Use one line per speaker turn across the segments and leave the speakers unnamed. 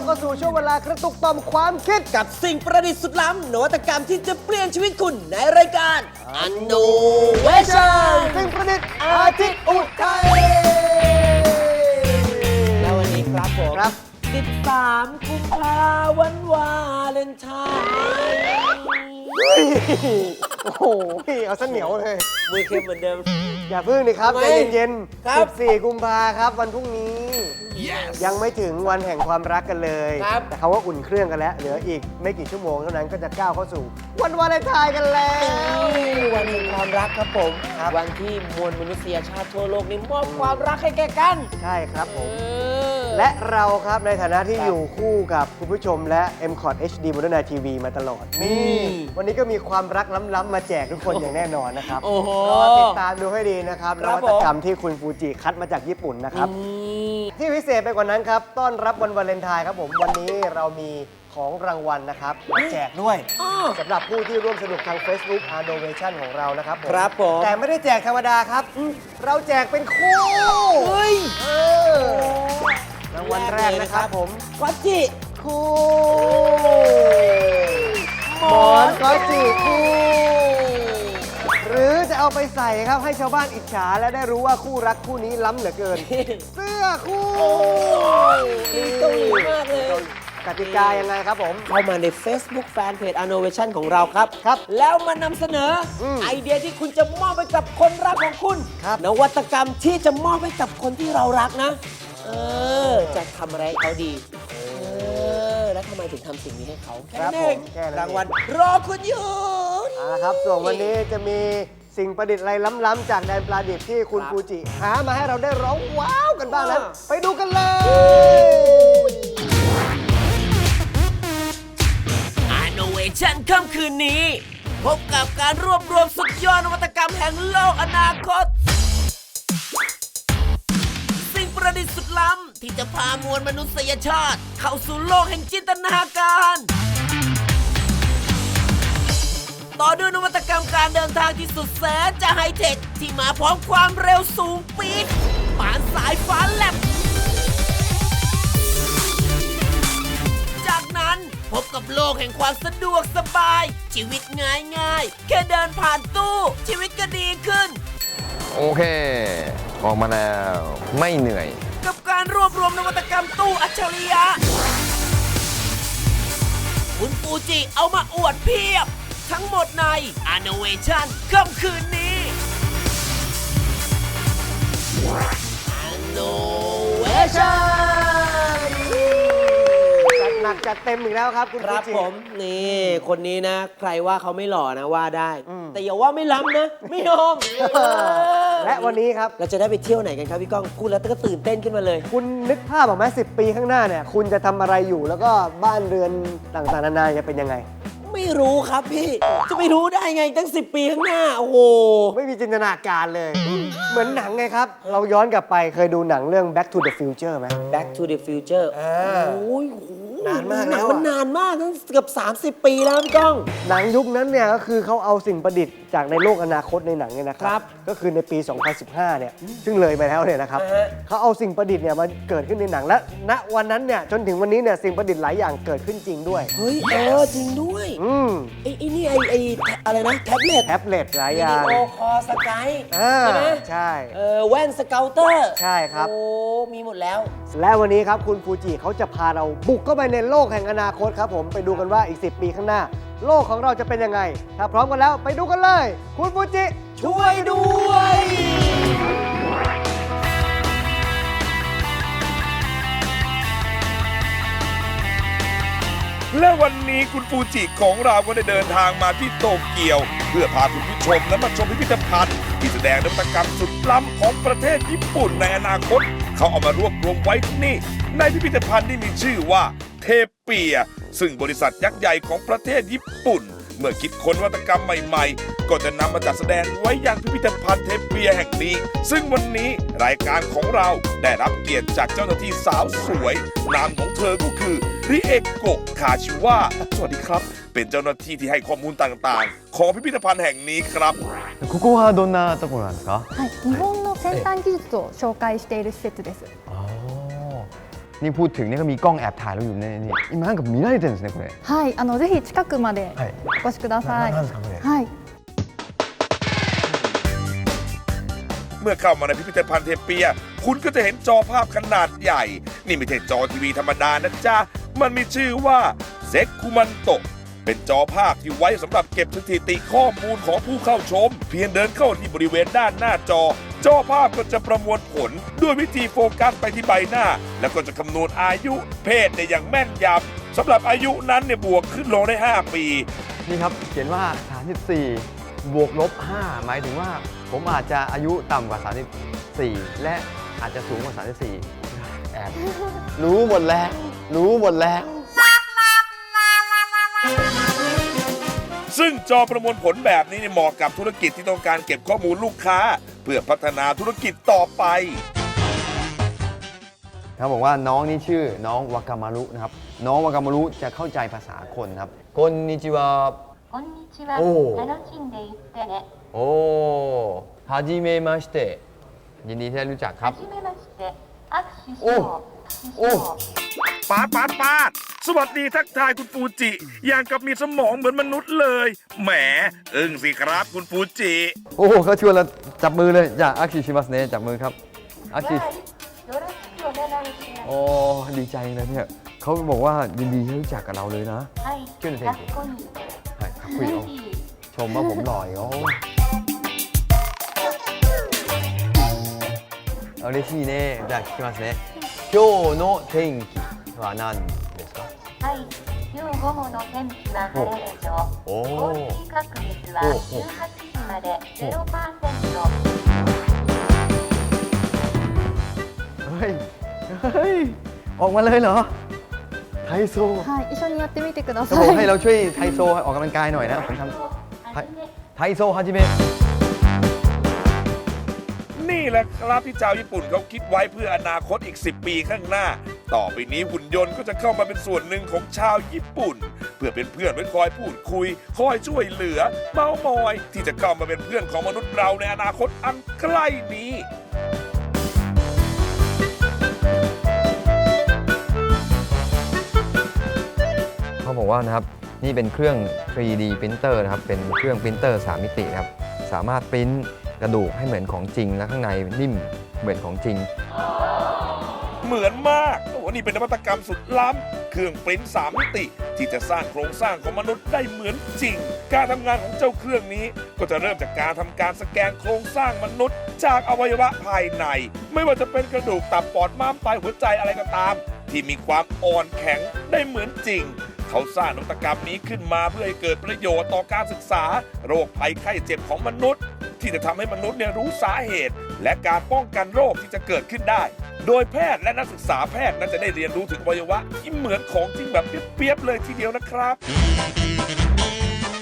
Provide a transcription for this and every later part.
รับเข้าสู่ช่วงเวลากระตุกต่อมความคิด กับ
สิ่งประดิษฐ์สุดล้ำนวัตกรรมที่จะเปลี่ยนชีวิตคุณในรายการ u น v a t i o n
สิ่งประดิษฐ์อาทิตย์อุทัย
และวันนี้ครับผม
ครับ
13กุมภาวันวาเลนไทน์
เฮ้ยโอ้โหพี่เอาซะเหนียวเลย
มือเข้มเหมือนเดิม
อย่าพึ่งนี่ครับ
ทำ
ใจ
ไม
เย็น
ครับ
ๆ14 กุมภาครับวันพรุ่งนี้ ยังไม่ถึงวันแห่งความรักกันเลย
ครับ
แต่เขาว่าอุ่นเครื่องกันแล้ว เหลืออีกไม่กี่ชั่วโมงเท่านั้นก็จะก้าวเข้าสู่ วันวาเลนไทน์กันแล้ว
วันแห่งความรักครับผม
ครับ
วันที่มวลมนุษยชาติทั่วโลกนี้มอบความรักให้แก่กัน
ใช่ครับผม
เออ
และเราครับในฐานะที่
ครับ
อยู่คู่กับคุณผู้ชมและ m c o t HD m o d e r n TV มาตลอด
นี่
วันนี้ก็มีความรักล้ำๆมาแจกทุกคนอย่างแน่นอนนะครับ
โอ้โห
รอติดตามดูให้ดีนะครับ
คนรับ
วัตกรรมที่คุณฟูจิคัดมาจากญี่ปุ่นนะครับ
นี่
ที่พิเศษไปกว่านั้นครับ ต้อนรับวันวาเลนไทน์ครับผม วันนี้เรามีของรางวัลนะครับมาแจกด้วย
อ้อ
สำหรับผู้ที่ร่วมสนุกทาง Facebook a r n o v a t i o n ของเรานะครับผม
ครับผม
แต่ไม่ได้แจกธรรมดาครับ เราแจกเป็นคู่
เฮ้ย
เออ รางวัลแรกนะครับผม
วัดจิ
คู่หมอนก็จีคู่หรือจะเอาไปใส่ครับให้ชาวบ้านอิจฉาและได้รู้ว่าคู่รักคู่นี้ล้ำเหลือเกิน เสื้อคู่
นี่เกาหลีมากเลย
กติกายังไงครับผม
เข้ามาใน Facebook Fanpage Innovation ของเราครับ
ครับ
แล้วมานำเสนออ
ม
ไอเดียที่คุณจะมอบไปกับคนรักของคุณ
ครับ
นวัตกรรมที่จะมอบให้กับคนที่เรารักนะ เออ จะทำอะไรให้เขาดี เออ แล้วทำไมถึงทำสิ่งนี้ให้เขาแค่
ครับ
นั้น
ผ
เอง
มแค่นั้นเอง
รางวัลรอคุณอยู่
เอาละครับ ส่วนวันนี้จะมีสิ่งประดิษฐ์อะไรล้ำๆจากแดนปลาดิบที่คุณ
ครับ
ฟูจิ หามาให้เราได้ร้องว้าวกันบ้างนั้น
อ่า
ไปดูกันเลย
Innovation ค่ำคืนนี้ พบกับการรวบรวมสุดยอดนวัตกรรมแห่งโลกอนาคต ดิษฐ์สุดล้ำ ที่จะพามวลมนุษยชาติ เข้าสู่โลกแห่งจินตนาการ ต่อด้วยนวัตกรรมการเดินทางที่สุดแสนจะไฮเทค ที่มาพร้อมความเร็วสูงปี๊ดปานสายฟ้าแลบจากนั้นพบกับโลกแห่งความสะดวกสบาย ชีวิตง่ายง่ายๆแค่เดินผ่านตู้ ชีวิตก็ดีขึ้น
โอเค ออกมาแล้ว ไม่เหนื่อย
กับการรวบรวมนวัตกรรมตู้อัจฉริยะ คุณฟูจิเอามาอวดเพียบ ทั้งหมดใน Innovation ค่ำคืนนี้ Innovation
จัดหนักจัดเต็มอีกแล้วครับคุณ
ค
ฟู
รับ
จิ
ผมนี่คนนี้นะ ใครว่าเขาไม่หล่อนะว่าได้
อืม
แต่อย่าว่าไม่ล้ำนะ ไม่ยอม
และวันนี้ครับ
เราจะได้ไปเที่ยวไหนกันครับพี่ก้องพูดแล้วก็ตื่นเต้นขึ้นมาเลย
คุณนึกภาพออกไหมสิปีข้างหน้าเนี่ยคุณจะทำอะไรอยู่แล้วก็บ้านเรือนต่างๆนานาจะเป็นยังไง
ไม่รู้ครับพี่ จะไม่รู้ได้ไงตั้ง 10 ปีข้างหน้า โอ้โห
ไม่มีจินตนาการเลย เหมือนหนังไงครับ เราย้อนกลับไปเคยดูหนังเรื่อง Back to the Future ไหม
Back to the Future
อ่า
โอ้ยโอ้โห
นานมาก
หนัง
แล้วอะ
มันนานมากตั้งเกือบ30 ปีแล้วพี่ก้อง
หนังยุคนั้นเนี่ยก็คือเขาเอาสิ่งประดิษฐ์จากในโลกอนาคตในหนังเนี่ยนะค
ครั
รับก็คือในปี 2015 เนี่ยซึ่งเลยไปแล้วเนี่ยนะครับ
อ่าฮะ
เขาเอาสิ่งประดิษฐ์เนี่ยมาเกิดขึ้นในหนังและณวันนั้นเนี่ยจนถึงวันนี้เนี่ยสิ่งประดิษฐ์หลายอย่างเกิดขึ้นจริงด้วย
เฮ้ยเออจริงด้วย
อืม
ไอ้ไอ้นี่ไอ้ไอ้อะไรนะแท็บเล็ต
แท็บเล็ตหลายอ
วิ
ย่า
ดี
ง
โอคอลสกาย
อ่า
ใช่ไหม
ใช่
เออแว่นสเกลเตอร์
ใช่ครับ
โอ้มีหมดแล้ว
และวันนี้ครับคุณฟูจิเขาจะพาเราบุกเข้าไปในโลกแห่งอนาคตครับผมไปดูกันว่าอีก 10 ปีข้างหน้า โลกของเราจะเป็นยังไง ถ้าพร้อมกันแล้วไปดูกันเลย คุณฟูจิ
ช่วยด้วย
และวันนี้คุณฟูจิของเราก็ได้เดินทางมาที่โตเกียว เพื่อพาคุณผู้ชมนั้นมาชมพิพิธภัณฑ์ที่แสดงนวัตกรรมสุดล้ำของประเทศญี่ปุ่นในอนาคต เขาเอามารวบรวมไว้ที่นี่ ในพิพิธภัณฑ์ที่มีชื่อว่าเทเปีย ซึ่งบริษัทยักษ์ใหญ่ของประเทศญี่ปุ่น เมื่อคิดค้นนวัตกรรมใหม่ๆ ก็จะนำมาจัดแสดงไว้ยังพิพิธภัณฑ์เทเปียแห่งนี้ ซึ่งวันนี้รายการของเราได้รับเกียรติจากเจ้าหน้าที่สาวสวย นามของเธอก็คือริเอโกะคาชิวะสวัสดีครับ เป็นเจ้าหน้าที่ที่ให้ข้อมูลต่างๆ ของพิพิธภัณฑ์แห่งนี้ครับ
ここはどんなところなんですか
はい、日本の先端技術を紹介している施設です。
อ๋อ นี่พูดถึงนี่ก็มีกล้องแอบถ่ายเราอยู่ในนี่今なんか見られてるんですねこれ
はい、あのぜひ近くまで
はい
お越しください。
ななんですかこれ
はい。
เมื่อเข้ามาในพิพิธภัณฑ์เทเปีย คุณก็จะเห็นจอภาพขนาดใหญ่ นี่ไม่ใช่จอทีวีธรรมดานะจ๊ะ มันมีชื่อว่าเซกุมันโตะเป็นจอภาพที่ไว้สำหรับเก็บสถิติข้อมูลของผู้เข้าชม เพียงเดินเข้าที่บริเวณด้านหน้าจอ จอภาพก็จะประมวลผลด้วยวิธีโฟกัสไปที่ใบหน้า แล้วก็จะคำนวณอายุเพศได้อย่างแม่นยำสำหรับอายุนั้นเนี่ยบวกขึ้นลงได้ 5 ปี
นี่ครับ เขียนว่า 34 บวกลบ 5 หมายถึงว่าผมอาจจะอายุต่ำกว่า 34 และอาจจะสูงกว่า 34 แอบรู้หมดแล้ว รู้หมดแล้ว
ซึ่งจอประมวลผลแบบนี้เนี่ยเหมาะกับธุรกิจที่ต้องการเก็บข้อมูลลูกค้า เพื่อพัฒนาธุรกิจต่อไป
เขาบอกว่าน้องนี่ชื่อน้องวากามารุนะครับ น้องวากามารุจะเข้าใจภาษาคนครับคนนิจิวา
こんにちは。
おー
楽しんでいってね。
โอ้ฮัจิเมมาสเตะยินดีที่ได้รู้จักครับฮัจิเม
はじめまして。握手しよう。握手しよう。
ปาดปาดปาด สวัสดีทักทายคุณฟูจิ อย่างกับมีสมองเหมือนมนุษย์เลย แหม อึ้งสิครับคุณฟูจิ
โอ้เขาชวนเราจับมือเลยじゃあ握手しますねจับมือครับ握手
はい。よろしくお願いしま
โอ้ดีใจเลยเนี่ยเขาบอกว่ายินดีที่รู้จักกับเราเลยนะ
す。はい。
キュンの天気
かっこいい。
ใช่ครับคุย
ぜ
เอา
ひ。
ชมว่าผมหล่ออีกโอ้嬉しいねじゃあ聞きますね今日の天気 は何ですか
はい。今日午後の天気は晴れでしょう。
おー
降水確率は
おお
18時まで0%。
เฮ้ยเฮ้ยออกมาเลยเหรอไทโซ
はい、一緒にやってみてくだ
เขาบอกให้
さい。
เราช่วยไทโซออกกำลังกายหน่อยนะผมทำ
はじめ。
ไทโซฮาจิเมะ
นี่แหละครับที่ชาวญี่ปุ่นเขาคิดไว้เพื่ออนาคตอีก 10 ปีข้างหน้า ต่อไปนี้หุ่นยนต์ก็จะเข้ามาเป็นส่วนหนึ่งของชาวญี่ปุ่น เพื่อเป็นเพื่อนไว้คอยพูดคุย คอยช่วยเหลือ เมามอย ที่จะเข้ามาเป็นเพื่อนของมนุษย์เราในอนาคตอันใกล้นี้
เขาบอกว่านะครับนี่เป็นเครื่อง 3D printer นะครับเป็นเครื่องปรินเตอร์3มิติครับสามารถปริ้นกระดูกให้เหมือนของจริงและข้างในนิ่มเหมือนของจริง
เหมือนมากโอ้โหนี่เป็นนวัตกรรมสุดล้ำ เครื่องปริ้น3มิติ ที่จะสร้างโครงสร้างของมนุษย์ได้เหมือนจริง การทำงานของเจ้าเครื่องนี้ ก็จะเริ่มจากการทำการสแกนโครงสร้างมนุษย์ จากอวัยวะภายใน ไม่ว่าจะเป็นกระดูกตับปอดม้ามไตหัวใจอะไรก็ตาม ที่มีความอ่อนแข็งได้เหมือนจริงเขาสร้างนวัตกรรมนี้ขึ้นมาเพื่อให้เกิดประโยชน์ต่อการศึกษา โรคภัยไข้เจ็บของมนุษย์ ที่จะทำให้มนุษย์เนี่ยรู้สาเหตุ และการป้องกันโรคที่จะเกิดขึ้นได้ โดยแพทย์และนักศึกษาแพทย์นั้นจะได้เรียนรู้ถึงอวัยวะที่เหมือนของจริงแบบเปรียบๆเลยทีเดียวนะครับ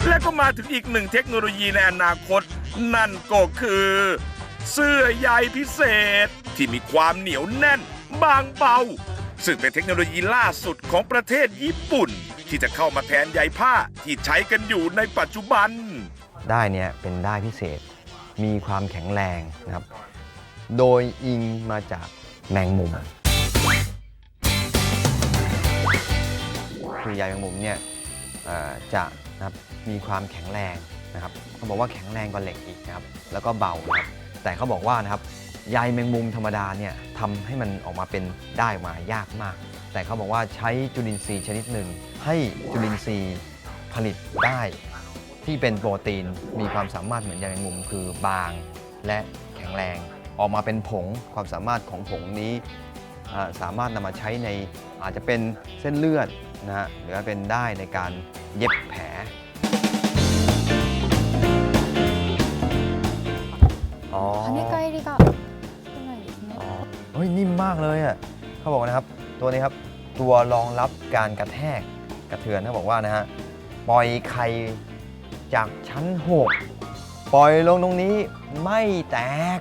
และก็มาถึงอีกหนึ่งเทคโนโลยีในอนาคต นั่นก็คือ เสื้อใยพิเศษ ที่มีความเหนียวแน่น บางเบา ซึ่งเป็นเทคโนโลยีล่าสุดของประเทศญี่ปุ่น ที่จะเข้ามาแทนใยผ้าที่ใช้กันอยู่ในปัจจุบัน
ได้เนี่ยเป็นได้พิเศษ มีความแข็งแรงนะครับ โดยอิงมาจาก แมงมุมคือใยแมงมุมเนี่ยจะนะครับมีความแข็งแรงนะครับเขาบอกว่าแข็งแรงกว่าเหล็กอีกนะครับแล้วก็เบานะครับแต่เขาบอกว่านะครับใยแมงมุมธรรมดาเนี่ยทำให้มันออกมาเป็นได้มายากมาก แต่เขาบอกว่าใช้จุลินทรีย์ชนิดหนึ่ง ให้จุลินทรีย์ผลิตได้ที่เป็นโปรตีนมีความสามารถเหมือนใยแมงมุมคือบางและแข็งแรง ออกมาเป็นผงความสามารถของผงนี้ อ่าสามารถนำมาใช้ในอาจจะเป็นเส้นเลือดนะฮะหรือว่าเป็นได้ในการเย็บแผลอ๋อ
跳ね返りが少ないですね
อ๋อเฮ้ยนิ่มมากเลยอ่ะเขาบอกนะครับ ตัวนี้ครับ ตัวรองรับการกระแทกกระเทือนเขาบอกว่านะฮะปล่อยไข่จากชั้น 6 ปล่อยลงตรงนี้ไม่แตก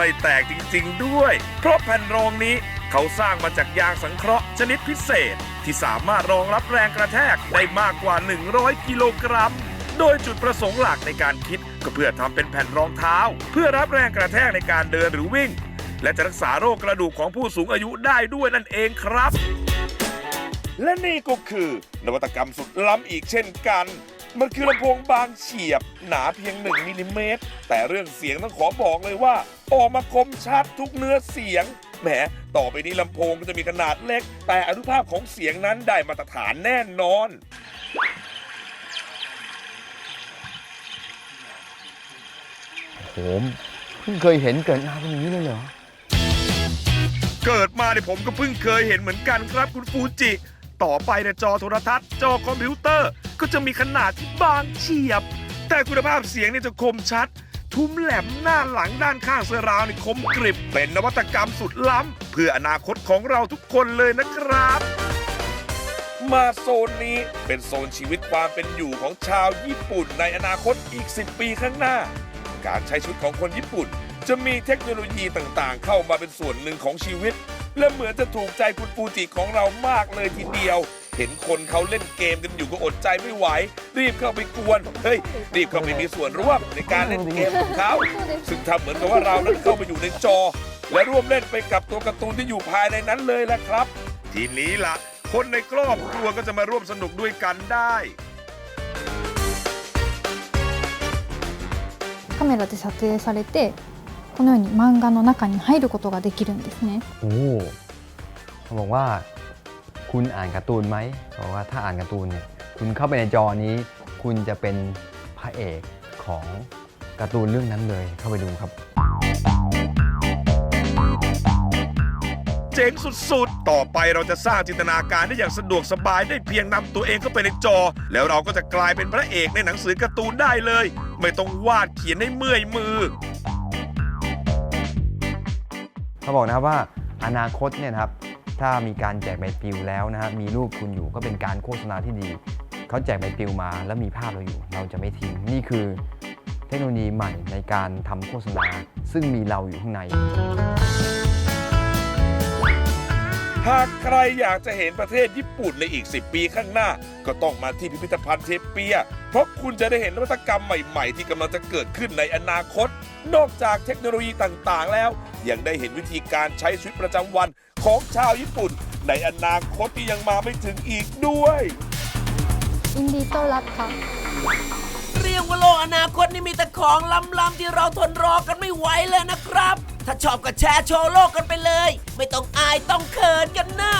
ไม่แตกจริงๆด้วย เพราะแผ่นรองนี้เขาสร้างมาจากยางสังเคราะห์ชนิดพิเศษ ที่สามารถรองรับแรงกระแทกได้มากกว่า 100 กิโลกรัม โดยจุดประสงค์หลักในการคิด ก็เพื่อทำเป็นแผ่นรองเท้า เพื่อรับแรงกระแทกในการเดินหรือวิ่ง และจะรักษาโรคกระดูกของผู้สูงอายุได้ด้วยนั่นเองครับ และนี่ก็คือ นวัตกรรมสุดล้ำอีกเช่นกัน มันคือลำโพงบางเฉียบ หนาเพียง 1มิลลิเมตร แต่เรื่องเสียงต้องขอบอกเลยว่า ออกมาคมชัดทุกเนื้อเสียง แหม ต่อไปนี้ลำโพงก็จะมีขนาดเล็ก แต่อนุภาพของเสียงนั้นได้มาตรฐานแน่นอน
โหมเพิ่งเคยเห็นเกิดงานเป็นอย่างนี้เลยเหรอ
เกิดมาเนี่ยผมก็เพิ่งเคยเห็นเหมือนกันครับคุณฟูจิ ต่อไปเนี่ยจอโทรทัศน์ จอคอมพิวเตอร์ ก็จะมีขนาดที่บางเฉียบ แต่คุณภาพเสียงเนี่ยจะคมชัด ทุ้มแหลมหน้าหลังด้านข้างเสื้อราวนี่คมกริบ เป็นนวัตกรรมสุดล้ำ เพื่ออนาคตของเราทุกคนเลยนะครับ มาโซนนี้เป็นโซนชีวิตความเป็นอยู่ของชาวญี่ปุ่นในอนาคตอีก 10 ปีข้างหน้า การใช้ชีวิตของคนญี่ปุ่น จะมีเทคโนโลยีต่างๆ เข้ามาเป็นส่วนหนึ่งของชีวิต และเหมือนจะถูกใจคุณฟูจิของเรามากเลยทีเดียว เห็นคนเขาเล่นเกมกันอยู่ก็อดใจไม่ไหว รีบเข้าไปกวน เฮ้ย รีบเข้าไปมีส่วนร่วมในการเล่นเกมของเขา ซึ่งทำเหมือนกับว่าเรานั้นเข้าไปอยู่ในจอ และร่วมเล่นไปกับตัวการ์ตูนที่อยู่ภายในนั้นเลยแหละครับ ทีนี้ล่ะ คนในครอบครัวก็จะมาร่วมสนุกด้วยกันได้
カメラで撮影されて このように漫画の中に入ることができるんですね
โอ้เขาบอกว่า คุณอ่านการ์ตูนไหมเขาบอกว่าถ้าอ่านการ์ตูนเนี่ย คุณเข้าไปในจอนี้ คุณจะเป็นพระเอกของการ์ตูนเรื่องนั้นเลย เข้าไปดูครับ
เจ๋งสุดๆ ต่อไปเราจะสร้างจินตนาการได้อย่างสะดวกสบายได้เพียงนำตัวเองเข้าไปในจอ แล้วเราก็จะกลายเป็นพระเอกในหนังสือการ์ตูนได้เลย ไม่ต้องวาดเขียนให้เมื่อยมือ
เขาบอกนะครับว่าอนาคตเนี่ยครับถ้ามีการแจกใบปลิวแล้วนะฮะมีรูปคุณอยู่ก็เป็นการโฆษณาที่ดีเขาแจกใบปลิวมาแล้วมีภาพเราอยู่ เราจะไม่ทิ้งนี่คือเทคโนโลยีใหม่ในการทำโฆษณา ซึ่งมีเราอยู่ข้างใน
หากใครอยากจะเห็นประเทศญี่ปุ่นในอีก 10 ปีข้างหน้า ก็ต้องมาที่พิพิธภัณฑ์เทปเปีย เพราะคุณจะได้เห็นนวัตกรรมใหม่ ๆ ที่กำลังจะเกิดขึ้นในอนาคต นอกจากเทคโนโลยีต่างๆ แล้ว ยังได้เห็นวิธีการใช้ชีวิตประจำวันของชาวญี่ปุ่น ในอนาคตที่ยังมาไม่ถึงอีกด้วย
ยินดีต้อนรับครับ
เรียกว่าโลกอนาคตนี่มีแต่ของล้ำๆที่เราทนรอกันไม่ไหวเลยนะครับ ถ้าชอบก็แชร์โชว์โลกกันไปเลย ไม่ต้องอายต้องเขินกันนะ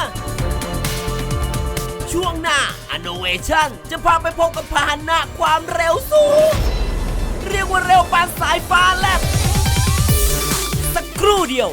ช่วงหน้า Innovation จะพาไปพบกับพาหนะความเร็วสูง เรียกว่าเร็วปานสายฟ้าแลบสักครู่เดียว